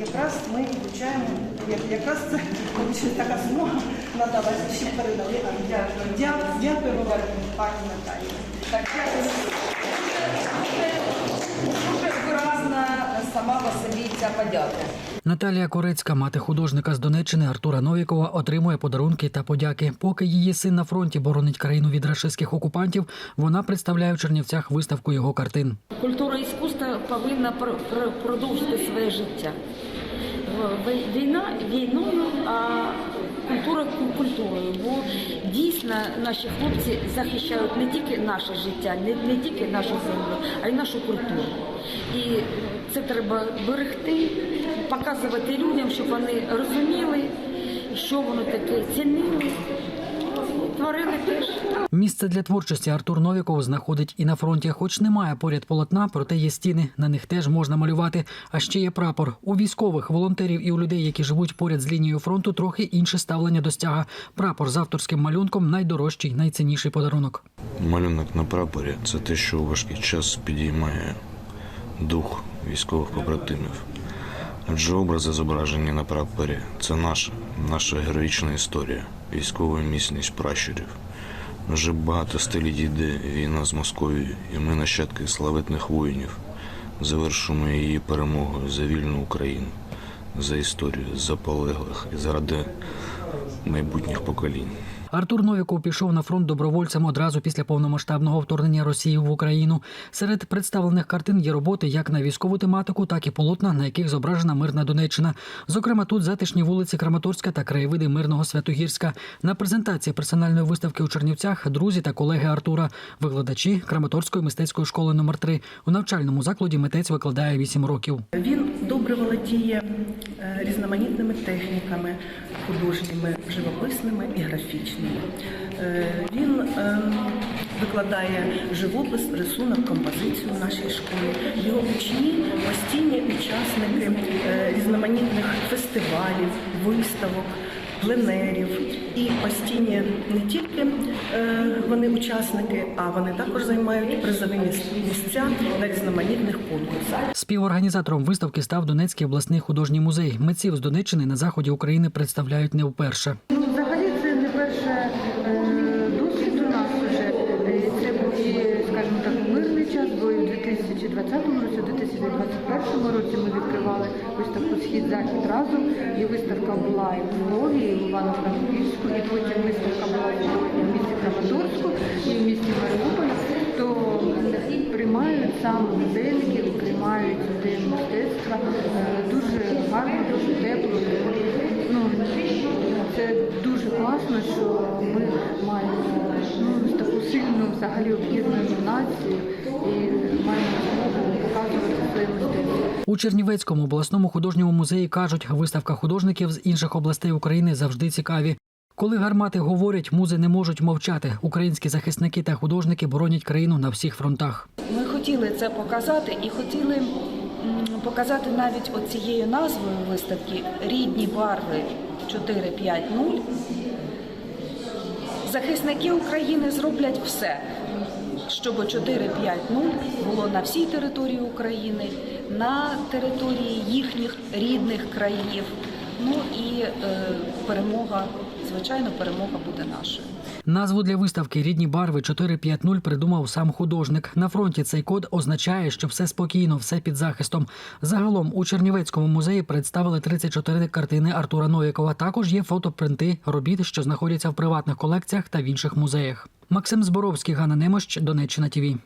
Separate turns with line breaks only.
якраз ми вивчаємо, як- якраз це така змога надалася ще передали. Дякую. Дякую. Дякую вам, пані Наталії.
Так, дякую. Дуже виразна сама по собі ця подяка.
Наталія Корецька, мати художника з Донеччини Артура Новікова, отримує подарунки та подяки. Поки її син на фронті боронить країну від рашистських окупантів, вона представляє в Чернівцях виставку його картин.
Культура іскусства повинна пр- пр- продовжити своє життя. Війна війною, а культура культурою. Бо дійсно наші хлопці захищають не тільки наше життя, не, не тільки нашу землю, а й нашу культуру. І це треба берегти, показувати людям, щоб вони розуміли, що воно таке, цінили, творили теж.
Місце для творчості Артур Новіков знаходить і на фронті, хоч немає поряд полотна, проте є стіни. На них теж можна малювати. А ще є прапор. У військових, волонтерів і у людей, які живуть поряд з лінією фронту, трохи інше ставлення до стяга. Прапор з авторським малюнком найдорожчий, найцінніший подарунок.
Малюнок на прапорі це те, що у важкий час підіймає дух військових побратимів. Адже образи зображені на прапорі це наша, наша героїчна історія, військова міцність пращурів. Вже багато століть йде війна з Московією, і ми, нащадки славетних воїнів, завершуємо її перемогою за вільну Україну, за історію, за полеглих і заради майбутніх поколінь.
Артур Новіков пішов на фронт добровольцем одразу після повномасштабного вторгнення Росії в Україну. Серед представлених картин є роботи як на військову тематику, так і полотна, на яких зображена мирна Донеччина. Зокрема, тут затишні вулиці Краматорська та краєвиди мирного Святогірська. На презентації персональної виставки у Чернівцях друзі та колеги Артура, викладачі Краматорської мистецької школи номер 3 У навчальному закладі митець викладає 8 років.
Він добре володіє е, різноманітними техніками художніми, живописними і графічними. Е, Він ем, викладає живопис, рисунок, композицію в нашій школі. Його учні постійні учасники е, різноманітних фестивалів, виставок. Пленерів і постійні не тільки е, вони учасники, а вони також займають призові місця на різноманітних конкурсах.
Співорганізатором виставки став Донецький обласний художній музей. Митців з Донеччини на заході України представляють не вперше.
2021 році ми відкривали виставку Схід-Захід разом. І виставка була і в Львові, і в Івано-Франківську, і потім виставка була в місті Краматорську, і в місті Маріуполь. То приймають саме музейників, приймають людей мистецтва е, дуже гарно, дуже тепло. Ну, це дуже класно, що ми маємо ну, таку сильну взагалі об'єднану націю і маємо змогу показувати своє мистецтво.
У Чернівецькому обласному художньому музеї кажуть, виставка художників з інших областей України завжди цікаві. Коли гармати говорять, музи не можуть мовчати. Українські захисники та художники боронять країну на всіх фронтах.
Ми хотіли це показати і хотіли показати навіть оцією назвою виставки Рідні барви 450. Захисники України зроблять все, щоб 450 було на всій території України, на території їхніх рідних країв. Ну і е, перемога, звичайно, перемога буде нашою.
Назву для виставки Рідні барви 450 придумав сам художник. На фронті цей код означає, що все спокійно, все під захистом. Загалом у Чернівецькому музеї представили 34 картини Артура Новікова. Також є фотопринти робіт, що знаходяться в приватних колекціях та в інших музеях. Максим Зборовський, Ганна Немощ, Донеччина ТІВІ.